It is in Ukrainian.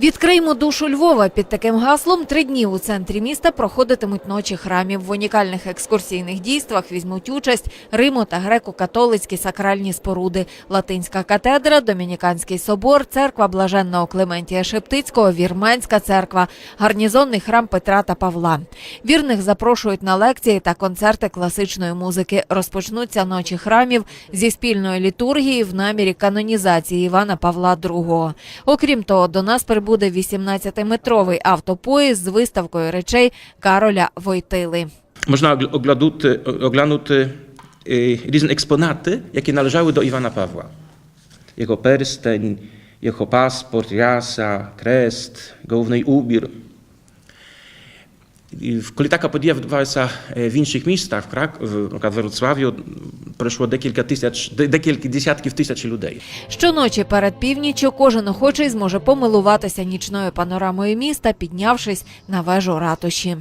Відкриймо душу Львова під таким гаслом три дні у центрі міста проходитимуть ночі храмів. В унікальних екскурсійних дійствах візьмуть участь Римо та греко-католицькі сакральні споруди, Латинська катедра, Домініканський собор, церква блаженного Клементія Шептицького, Вірменська церква, гарнізонний храм Петра та Павла. Вірних запрошують на лекції та концерти класичної музики. Розпочнуться ночі храмів зі спільної літургії в намірі канонізації Івана Павла II. Окрім того, до нас прибуде 18-метровий автопоїзд з виставкою речей Кароля Войтили. Można ogl- oglądnąć, oglądnąć y, różne eksponaty, jakie należały do Iwana Pawła. Jego persteń, jego paszport, jasa, krest, Коли така подія відбувається е, в інших містах, в Крак, в Вроцлаві, пройшло декілька тисяч, декілька десятків тисяч людей. Щоночі перед північю кожен охочий зможе помилуватися нічною панорамою міста, піднявшись на вежу ратуші.